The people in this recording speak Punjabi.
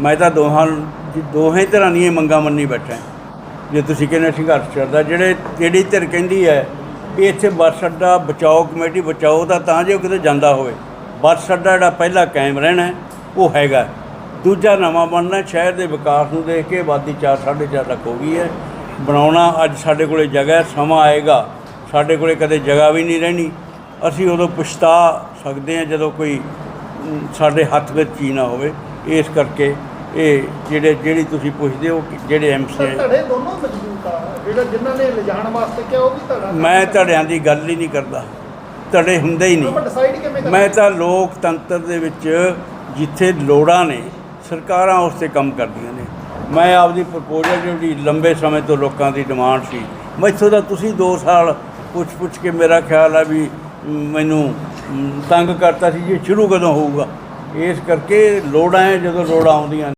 ਮੈਂ ਤਾਂ ਦੋਹਾਂ ਦੋਹੇ ਤਰ੍ਹਾਂ ਦੀਆਂ ਮੰਗਾਂ ਮੰਨੀ ਬੈਠਾ ਜੇ ਤੁਸੀਂ ਕਹਿੰਦੇ ਸੰਘਰਸ਼ ਚੱਲਦਾ ਜਿਹੜੇ ਜਿਹੜੀ ਧਿਰ ਕਹਿੰਦੀ ਹੈ ਵੀ ਇੱਥੇ ਬੱਸ ਅੱਡਾ ਬਚਾਓ, ਕਮੇਟੀ ਬਚਾਓ ਦਾ ਤਾਂ ਜੇ ਉਹ ਕਿਤੇ ਜਾਂਦਾ ਹੋਵੇ, ਬੱਸ ਅੱਡਾ ਜਿਹੜਾ ਪਹਿਲਾ ਕਾਇਮ ਰਹਿਣਾ ਉਹ ਹੈਗਾ। ਦੂਜਾ ਨਵਾਂ ਬਣਨਾ ਸ਼ਹਿਰ ਦੇ ਵਿਕਾਸ ਨੂੰ ਦੇਖ ਕੇ ਆਬਾਦੀ 4 4.5 ਲੱਖ ਹੋ ਗਈ ਹੈ। ਬਣਾਉਣਾ ਅੱਜ ਸਾਡੇ ਕੋਲੇ ਜਗ੍ਹਾ ਸਮਾਂ ਆਏਗਾ। ਸਾਡੇ ਕੋਲੇ ਕਦੇ ਜਗ੍ਹਾ ਵੀ ਨਹੀਂ ਰਹਿਣੀ। ਅਸੀਂ ਉਦੋਂ ਪਛਤਾ ਸਕਦੇ ਹਾਂ ਜਦੋਂ ਕੋਈ ਸਾਡੇ ਹੱਥ ਵਿੱਚ ਚੀਜ਼ ਨਾ ਹੋਵੇ। ਇਸ ਕਰਕੇ ਇਹ ਜਿਹੜੇ ਜਿਹੜੀ ਤੁਸੀਂ ਪੁੱਛਦੇ ਹੋ ਕਿ ਜਿਹੜੇ ਐਮਸੀ ਧੜੇ ਦੋਨੋਂ ਮਜ਼ਬੂਤ ਆ। ਜਿਹੜਾ ਜਿਨ੍ਹਾਂ ਨੇ ਲਿਜਾਣ ਵਾਸਤੇ ਕਿਹਾ ਉਹ ਵੀ ਧੜਾ ਮੈਂ ਧੜਿਆਂ ਦੀ ਗੱਲ ਹੀ ਨਹੀਂ ਕਰਦਾ। ਧੜੇ ਹੁੰਦੇ ਹੀ ਨਹੀਂ। ਮੈਂ ਤਾਂ ਲੋਕਤੰਤਰ ਦੇ ਵਿੱਚ ਜਿੱਥੇ ਲੋੜਾਂ ਨੇ ਸਰਕਾਰਾਂ ਉਸ ਤੇ ਕੰਮ ਕਰਦੀਆਂ ਨੇ। ਮੈਂ ਆਪਦੀ ਪ੍ਰਪੋਜ਼ਲ ਜਿਹੜੀ ਲੰਬੇ ਸਮੇਂ ਤੋਂ ਲੋਕਾਂ ਦੀ ਡਿਮਾਂਡ ਸੀ। ਮੈਥੋਂ ਦਾ ਤੁਸੀਂ 2 ਸਾਲ ਪੁੱਛ ਪੁੱਛ ਕੇ ਮੇਰਾ ਖਿਆਲ ਆ ਵੀ ਮ, ਮੈਨੂੰ ਮ, ਤੰਗ ਕਰਤਾ ਸੀ ਜੀ ਸ਼ੁਰੂ ਕਦੋਂ ਹੋਊਗਾ। ਇਸ ਕਰਕੇ ਲੋੜਾਂ ਜਦੋਂ ਲੋੜਾਂ ਆਉਂਦੀਆਂ